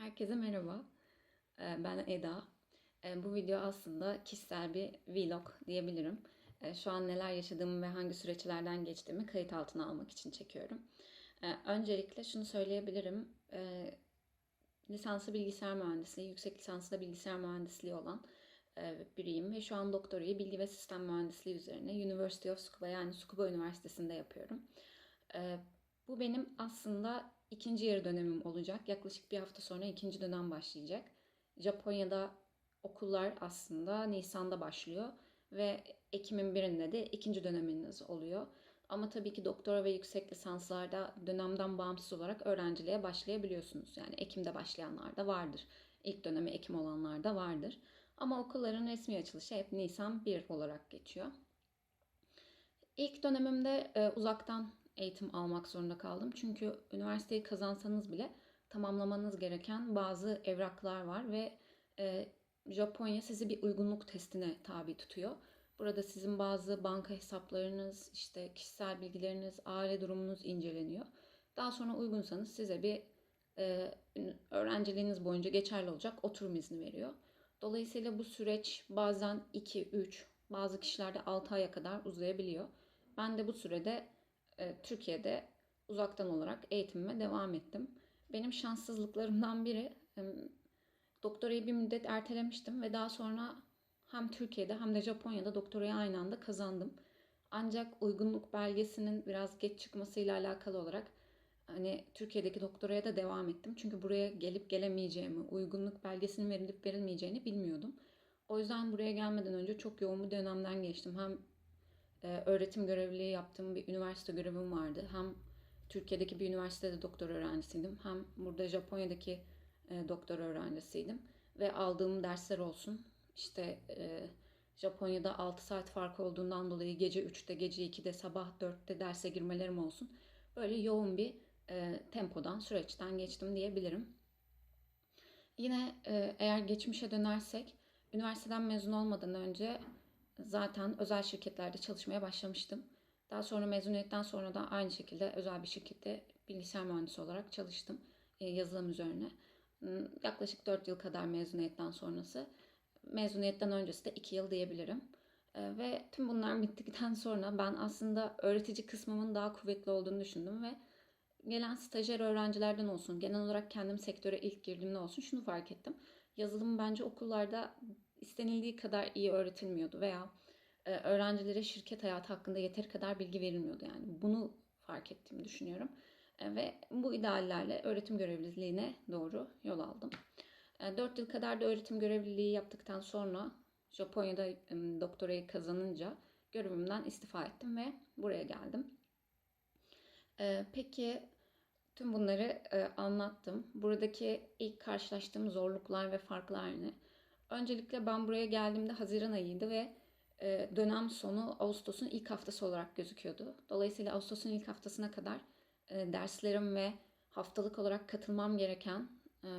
Herkese merhaba. Ee, Ben Eda. Ee, Bu video aslında kişisel bir vlog diyebilirim. Ee, Şu an neler yaşadığımı ve hangi süreçlerden geçtiğimi kayıt altına almak için çekiyorum. Öncelikle şunu söyleyebilirim. Lisansı bilgisayar mühendisliği, yüksek lisansı da bilgisayar mühendisliği olan e, biriyim ve şu an doktorayı bilgi ve sistem mühendisliği üzerine University of Tsukuba yani Tsukuba Üniversitesi'nde yapıyorum. Bu benim aslında ikinci yarı dönemim olacak. Yaklaşık bir hafta sonra ikinci dönem başlayacak. Japonya'da okullar aslında Nisan'da başlıyor ve Ekim'in birinde de ikinci döneminiz oluyor. Ama tabii ki doktora ve yüksek lisanslarda dönemden bağımsız olarak öğrenciliğe başlayabiliyorsunuz. Yani Ekim'de başlayanlar da vardır. İlk dönemi Ekim olanlar da vardır. Ama okulların resmi açılışı hep Nisan 1 olarak geçiyor. İlk dönemimde e, uzaktan eğitim almak zorunda kaldım. Çünkü üniversiteyi kazansanız bile tamamlamanız gereken bazı evraklar var ve e, Japonya sizi bir uygunluk testine tabi tutuyor. Burada sizin bazı banka hesaplarınız, işte kişisel bilgileriniz, aile durumunuz inceleniyor. Daha sonra uygunsanız size bir e, öğrenciliğiniz boyunca geçerli olacak oturum izni veriyor. Dolayısıyla bu süreç bazen 2, 3, bazı kişilerde 6 aya kadar uzayabiliyor. Ben de bu sürede e, Türkiye'de uzaktan olarak eğitimime devam ettim. Benim şanssızlıklarımdan biri e, doktorayı bir müddet ertelemiştim ve daha sonra hem Türkiye'de hem de Japonya'da doktorayı aynı anda kazandım. Ancak uygunluk belgesinin biraz geç çıkmasıyla alakalı olarak hani Türkiye'deki doktoraya da devam ettim. Çünkü buraya gelip gelemeyeceğimi, uygunluk belgesinin verilip verilmeyeceğini bilmiyordum. O yüzden buraya gelmeden önce çok yoğun bir dönemden geçtim. Hem e, öğretim görevliliği yaptığım bir üniversite görevim vardı. Hem Türkiye'deki bir üniversitede doktor öğrencisiydim. Hem burada Japonya'daki e, doktor öğrencisiydim. Ve aldığım dersler olsun. İşte e, Japonya'da 6 saat fark olduğundan dolayı gece 3'te, gece 2'de, sabah 4'te derse girmelerim olsun. Böyle yoğun bir e, tempodan, süreçten geçtim diyebilirim. Yine e, eğer geçmişe dönersek, üniversiteden mezun olmadan önce zaten özel şirketlerde çalışmaya başlamıştım. Daha sonra mezuniyetten sonra da aynı şekilde özel bir şirkette bilgisayar mühendisi olarak çalıştım e, yazılım üzerine. Hmm, Yaklaşık 4 yıl kadar mezuniyetten sonrası. Mezuniyetten öncesi de 2 yıl diyebilirim. E, Ve tüm bunlar bittikten sonra ben aslında öğretici kısmımın daha kuvvetli olduğunu düşündüm ve gelen stajyer öğrencilerden olsun, genel olarak kendim sektöre ilk girdiğimde olsun şunu fark ettim. Yazılım bence okullarda istenildiği kadar iyi öğretilmiyordu veya e, öğrencilere şirket hayatı hakkında yeteri kadar bilgi verilmiyordu yani. Bunu fark ettiğimi düşünüyorum. E, ve bu ideallerle öğretim görevliliğine doğru yol aldım. 4 yıl kadar da öğretim görevliliği yaptıktan sonra Japonya'da e, doktorayı kazanınca görevimden istifa ettim ve buraya geldim. Ee, peki tüm bunları e, anlattım. Buradaki ilk karşılaştığım zorluklar ve farklar ne? Öncelikle ben buraya geldiğimde Haziran ayıydı ve e, dönem sonu Ağustos'un ilk haftası olarak gözüküyordu. Dolayısıyla Ağustos'un ilk haftasına kadar e, derslerim ve haftalık olarak katılmam gereken e,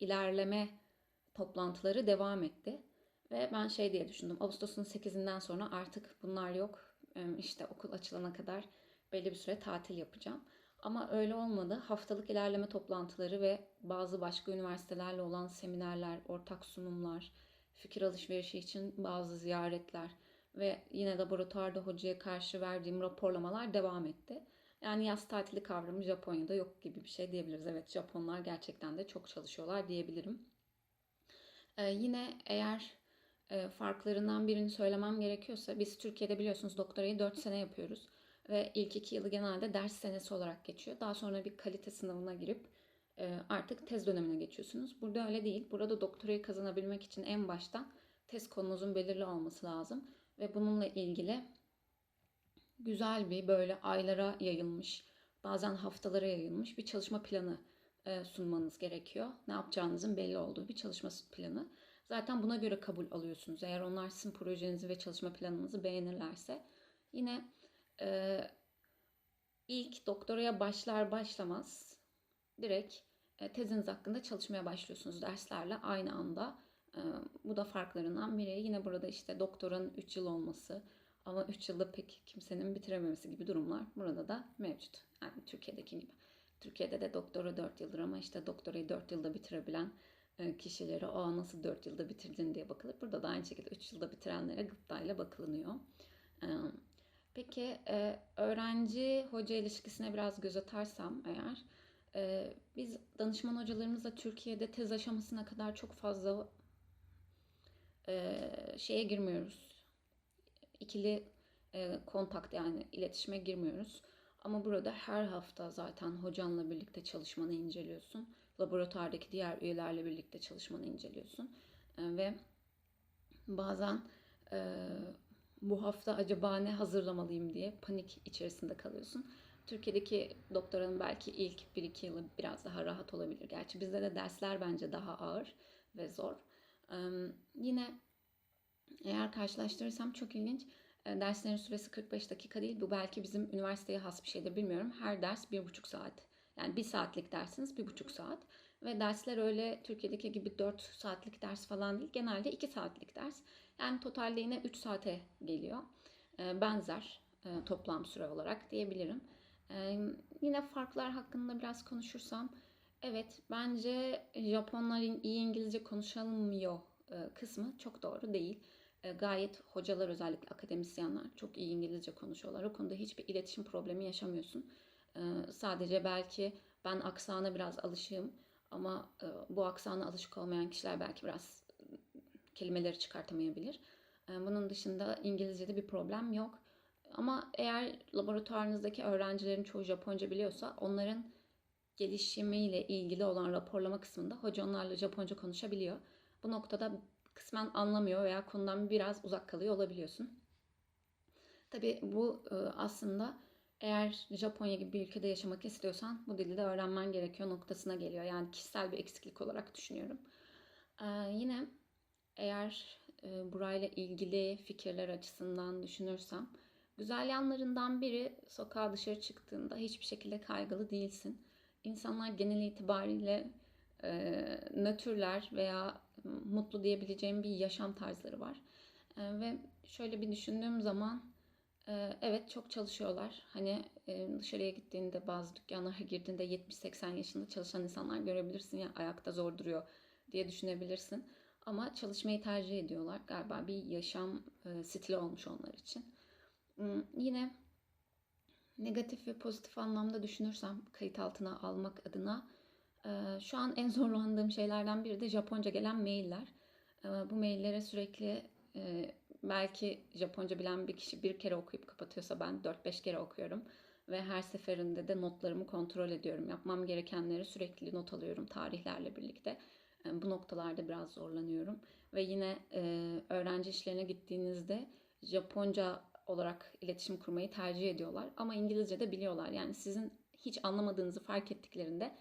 ilerleme toplantıları devam etti. Ve ben şey diye düşündüm. Ağustos'un 8'inden sonra artık bunlar yok. İşte okul açılana kadar belli bir süre tatil yapacağım. Ama öyle olmadı. Haftalık ilerleme toplantıları ve bazı başka üniversitelerle olan seminerler, ortak sunumlar, fikir alışverişi için bazı ziyaretler ve yine laboratuvarda hocaya karşı verdiğim raporlamalar devam etti. Yani yaz tatili kavramı Japonya'da yok gibi bir şey diyebiliriz. Evet Japonlar gerçekten de çok çalışıyorlar diyebilirim. Ee, yine eğer e, farklarından birini söylemem gerekiyorsa biz Türkiye'de biliyorsunuz doktorayı 4 sene yapıyoruz. Ve ilk 2 yılı genelde ders senesi olarak geçiyor. Daha sonra bir kalite sınavına girip e, artık tez dönemine geçiyorsunuz. Burada öyle değil. Burada doktorayı kazanabilmek için en başta tez konunuzun belirli olması lazım. Ve bununla ilgili güzel bir böyle aylara yayılmış, bazen haftalara yayılmış bir çalışma planı e, sunmanız gerekiyor. Ne yapacağınızın belli olduğu bir çalışma planı. Zaten buna göre kabul alıyorsunuz. Eğer onlar sizin projenizi ve çalışma planınızı beğenirlerse. Yine e, ilk doktoraya başlar başlamaz direkt e, teziniz hakkında çalışmaya başlıyorsunuz derslerle aynı anda. E, bu da farklarından biri. Yine burada işte doktoranın 3 yıl olması ama 3 yılda pek kimsenin bitirememesi gibi durumlar burada da mevcut. Yani Türkiye'deki gibi. Türkiye'de de doktora 4 yıldır ama işte doktorayı 4 yılda bitirebilen e, kişilere o nasıl 4 yılda bitirdin diye bakılır. Burada da aynı şekilde 3 yılda bitirenlere gıptayla bakılınıyor. Peki e, öğrenci hoca ilişkisine biraz göz atarsam eğer e, biz danışman hocalarımızla Türkiye'de tez aşamasına kadar çok fazla e, şeye girmiyoruz. İkili e, kontak yani iletişime girmiyoruz. Ama burada her hafta zaten hocanla birlikte çalışmanı inceliyorsun. Laboratuvardaki diğer üyelerle birlikte çalışmanı inceliyorsun. E, ve bazen e, bu hafta acaba ne hazırlamalıyım diye panik içerisinde kalıyorsun. Türkiye'deki doktoranın belki ilk 1-2 yılı biraz daha rahat olabilir. Gerçi bizde de dersler bence daha ağır ve zor. Ee, yine eğer karşılaştırırsam çok ilginç. Derslerin süresi 45 dakika değil. Bu belki bizim üniversiteye has bir şeydir bilmiyorum. Her ders 1,5 saat. Yani 1 saatlik dersiniz 1,5 saat. Ve dersler öyle Türkiye'deki gibi 4 saatlik ders falan değil. Genelde 2 saatlik ders. Yani totalde yine 3 saate geliyor. E, benzer e, toplam süre olarak diyebilirim. E, yine farklar hakkında biraz konuşursam. Evet bence Japonların iyi İngilizce konuşamıyor e, kısmı çok doğru değil. E, gayet hocalar özellikle akademisyenler çok iyi İngilizce konuşuyorlar. O konuda hiçbir iletişim problemi yaşamıyorsun. Sadece belki ben aksana biraz alışığım ama e, bu aksana alışık olmayan kişiler belki biraz kelimeleri çıkartamayabilir. Bunun dışında İngilizce'de bir problem yok. Ama eğer laboratuvarınızdaki öğrencilerin çoğu Japonca biliyorsa onların gelişimiyle ilgili olan raporlama kısmında hoca onlarla Japonca konuşabiliyor. Bu noktada kısmen anlamıyor veya konudan biraz uzak kalıyor olabiliyorsun. Tabii bu aslında eğer Japonya gibi bir ülkede yaşamak istiyorsan bu dili de öğrenmen gerekiyor noktasına geliyor. Yani kişisel bir eksiklik olarak düşünüyorum. Yine eğer e, burayla ilgili fikirler açısından düşünürsem güzel yanlarından biri sokağa dışarı çıktığında hiçbir şekilde kaygılı değilsin. İnsanlar genel itibariyle e, nötrler veya mutlu diyebileceğim bir yaşam tarzları var. E, ve şöyle bir düşündüğüm zaman evet çok çalışıyorlar. Hani e, dışarıya gittiğinde bazı dükkanlara girdiğinde 70-80 yaşında çalışan insanlar görebilirsin ya ayakta zor duruyor diye düşünebilirsin. Ama çalışmayı tercih ediyorlar. Galiba bir yaşam e, stili olmuş onlar için. Hmm, yine negatif ve pozitif anlamda düşünürsem kayıt altına almak adına e, şu an en zorlandığım şeylerden biri de Japonca gelen mailler. Bu maillere sürekli belki Japonca bilen bir kişi bir kere okuyup kapatıyorsa ben 4-5 kere okuyorum. Ve her seferinde de notlarımı kontrol ediyorum. Yapmam gerekenleri sürekli not alıyorum tarihlerle birlikte bu noktalarda biraz zorlanıyorum. Ve yine e, öğrenci işlerine gittiğinizde Japonca olarak iletişim kurmayı tercih ediyorlar. Ama İngilizce de biliyorlar. Yani sizin hiç anlamadığınızı fark ettiklerinde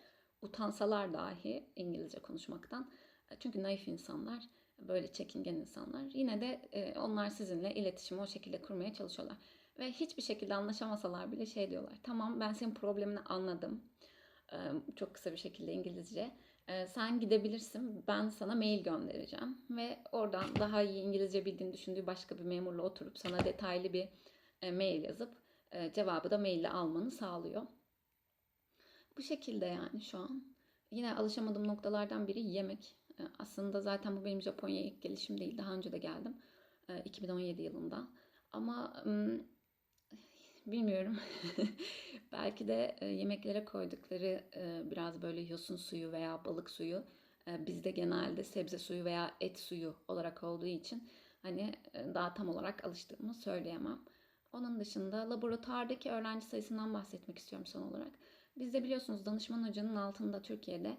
utansalar dahi İngilizce konuşmaktan. Çünkü naif insanlar, böyle çekingen insanlar. Yine de e, onlar sizinle iletişimi o şekilde kurmaya çalışıyorlar. Ve hiçbir şekilde anlaşamasalar bile şey diyorlar. Tamam ben senin problemini anladım. E, çok kısa bir şekilde İngilizce ee, sen gidebilirsin ben sana mail göndereceğim ve oradan daha iyi İngilizce bildiğini düşündüğü başka bir memurla oturup sana detaylı bir e, mail yazıp e, cevabı da maille almanı sağlıyor. Bu şekilde yani şu an. Yine alışamadığım noktalardan biri yemek. E, aslında zaten bu benim Japonya'ya ilk gelişim değil. Daha önce de geldim. 2017 yılında. Ama bilmiyorum. Belki de e, yemeklere koydukları e, biraz böyle yosun suyu veya balık suyu e, bizde genelde sebze suyu veya et suyu olarak olduğu için hani daha tam olarak alıştığımı söyleyemem. Onun dışında laboratuvardaki öğrenci sayısından bahsetmek istiyorum son olarak. Bizde biliyorsunuz danışman hocanın altında Türkiye'de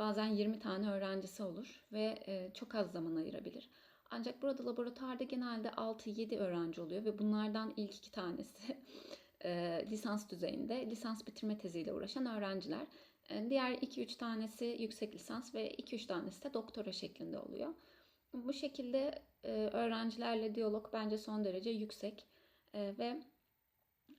bazen 20 tane öğrencisi olur ve e, çok az zaman ayırabilir. Ancak burada laboratuvarda genelde 6-7 öğrenci oluyor ve bunlardan ilk iki tanesi e, lisans düzeyinde lisans bitirme teziyle uğraşan öğrenciler. E, diğer 2-3 tanesi yüksek lisans ve 2-3 tanesi de doktora şeklinde oluyor. Bu şekilde öğrencilerle diyalog bence son derece yüksek ve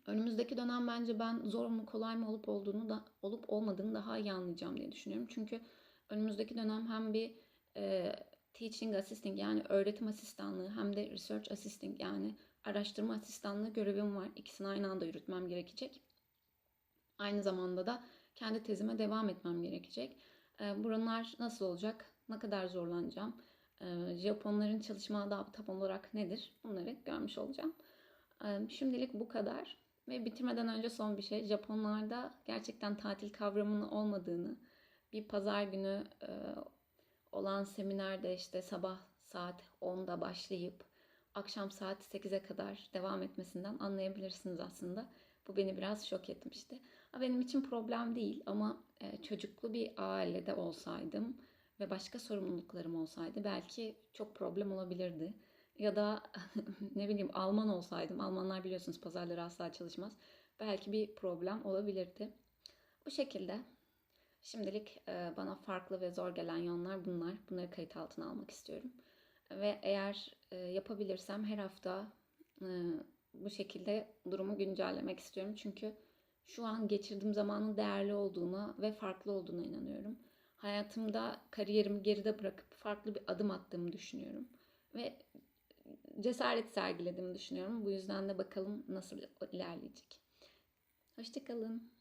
önümüzdeki dönem bence ben zor mu kolay mı olup olduğunu da olup olmadığını daha iyi anlayacağım diye düşünüyorum. Çünkü önümüzdeki dönem hem bir e, teaching assistant yani öğretim asistanlığı hem de research assistant yani araştırma asistanlığı görevim var. İkisini aynı anda yürütmem gerekecek. Aynı zamanda da kendi tezime devam etmem gerekecek. E, Bunlar nasıl olacak? Ne kadar zorlanacağım? E, Japonların çalışma adabı tam olarak nedir? Bunları görmüş olacağım. E, Şimdilik bu kadar. Ve bitirmeden önce son bir şey. Japonlarda gerçekten tatil kavramının olmadığını, bir pazar günü e, olan seminerde işte sabah saat 10'da başlayıp akşam saat 8'e kadar devam etmesinden anlayabilirsiniz aslında. Bu beni biraz şok etmişti. Ha, Benim için problem değil ama e, çocuklu bir ailede olsaydım ve başka sorumluluklarım olsaydı belki çok problem olabilirdi. Ya da ne bileyim Alman olsaydım, Almanlar biliyorsunuz pazarları asla çalışmaz. Belki bir problem olabilirdi. Bu şekilde şimdilik e, bana farklı ve zor gelen yönler bunlar. Bunları kayıt altına almak istiyorum. Ve eğer e, yapabilirsem her hafta e, bu şekilde durumu güncellemek istiyorum. Çünkü şu an geçirdiğim zamanın değerli olduğuna ve farklı olduğuna inanıyorum. Hayatımda kariyerimi geride bırakıp farklı bir adım attığımı düşünüyorum. Ve cesaret sergilediğimi düşünüyorum. Bu yüzden de bakalım nasıl ilerleyecek. Hoşçakalın.